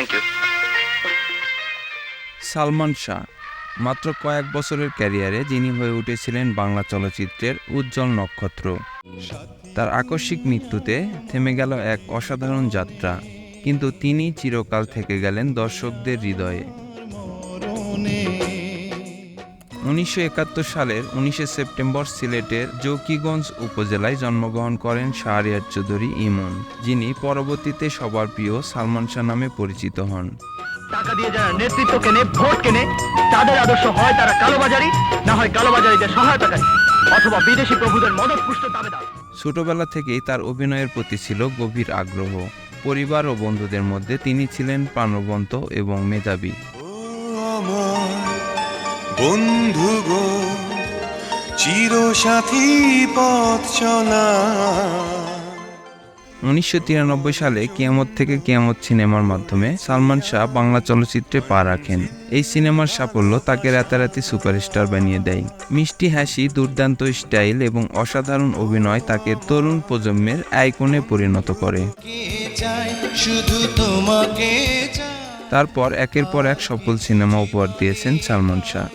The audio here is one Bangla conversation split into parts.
থ্যাংক ইউ সালমান শাহ, মাত্র কয়েক বছরের ক্যারিয়ারে যিনি হয়ে উঠেছিলেন বাংলা চলচ্চিত্রের উজ্জ্বল নক্ষত্র। তার আকস্মিক মৃত্যুতে থেমে গেল এক অসাধারণ যাত্রা, কিন্তু তিনি চিরকাল থেকে গেলেন দর্শকদের হৃদয়ে। উনিশশো একাত্তর সালের উনিশে সেপ্টেম্বর সিলেটের জকিগঞ্জ উপজেলায় জন্মগ্রহণ করেন শাহরিয়ার চৌধুরী ইমন যিনি পরবর্তীতে সবার প্রিয় সালমান শাহ নামে পরিচিত হন। টাকা দিয়ে যারা নেতৃত্ব কেনে ভোট কেনে তাদের আদর্শ হয় তারা কালোবাজারি না হয় কালোবাজারিদের সহায়তাকারী অথবা বিদেশি প্রভুদের মদত পুষ্ট দাবেদার। ছোটবেলা থেকেই তার অভিনয়ের প্রতি ছিল গভীর আগ্রহ। পরিবার ও বন্ধুদের মধ্যে তিনি ছিলেন প্রাণবন্ত এবং মেধাবী। আমার বন্ধু গো চিরসাথী পথ চলা। উনিশশো তিরানব্বই সালে কিয়ামত থেকে কিয়ামত সিনেমার মাধ্যমে সালমান শাহ বাংলা চলচ্চিত্রে পা রাখেন। এই সিনেমার সাফল্য তাকে রাতারাতি সুপারস্টার বানিয়ে দেয়। মিষ্টি হাসি দুর্দান্ত স্টাইল এবং অসাধারণ অভিনয় তাকে তরুণ প্রজন্মের আইকনে পরিণত করে। শুধু তোমাকে তারপর একের পর এক সফল সিনেমা উপহার দিয়েছেন সালমান শাহ।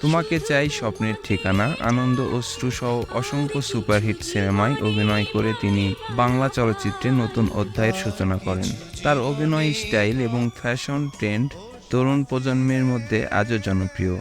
তোমাকে চাই স্বপ্নের ঠিকানা আনন্দ অশ্রু সহ অসংখ্য সুপারহিট সিনেমায় অভিনয় করে তিনি বাংলা চলচ্চিত্রে নতুন অধ্যায়ের সূচনা করেন। তার অভিনয় স্টাইল এবং ফ্যাশন ট্রেন্ড তরুণ প্রজন্মের মধ্যে আজও জনপ্রিয়।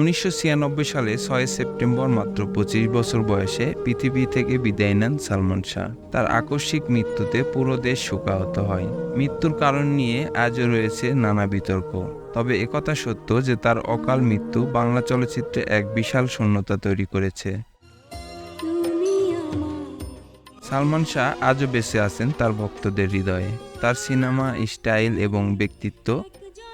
উনিশশো ছিয়ানব্বই সালে ছয় সেপ্টেম্বর মাত্র পঁচিশ বছর বয়সে পৃথিবী থেকে বিদায় নেন সালমান শাহ। তার আকস্মিক মৃত্যুতে পুরো দেশ শোকাহত হয়। মৃত্যুর কারণ নিয়ে আজও রয়েছে নানা বিতর্ক। তবে একথা সত্য যে তার অকাল মৃত্যু বাংলা চলচ্চিত্রে এক বিশাল শূন্যতা তৈরি করেছে। সালমান শাহ আজও বেঁচে আছেন তার ভক্তদের হৃদয়ে। তার সিনেমা স্টাইল এবং ব্যক্তিত্ব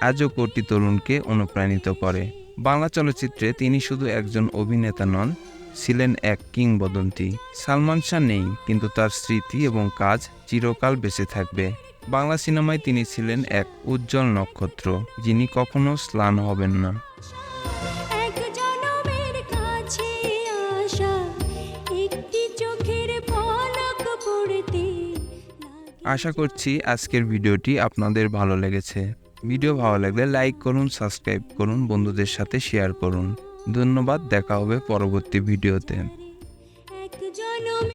আজও কোটি তরুণকে অনুপ্রাণিত করে। বাংলা চলচ্চিত্রে তিনি শুধু একজন অভিনেতা নন ছিলেন এক কিংবদন্তি। সালমান শাহ নেই কিন্তু তার স্মৃতি এবং কাজ চিরকাল বেঁচে থাকবে। বাংলা সিনেমায় তিনি ছিলেন এক উজ্জ্বল নক্ষত্র যিনি কখনো স্লান হবেন না। আশা করছি আজকের ভিডিওটি আপনাদের ভালো লেগেছে। ভিডিও ভালো লাগলে লাইক করুন, সাবস্ক্রাইব করুন, বন্ধুদের সাথে শেয়ার করুন। ধন্যবাদ, দেখা হবে পরবর্তী ভিডিওতে।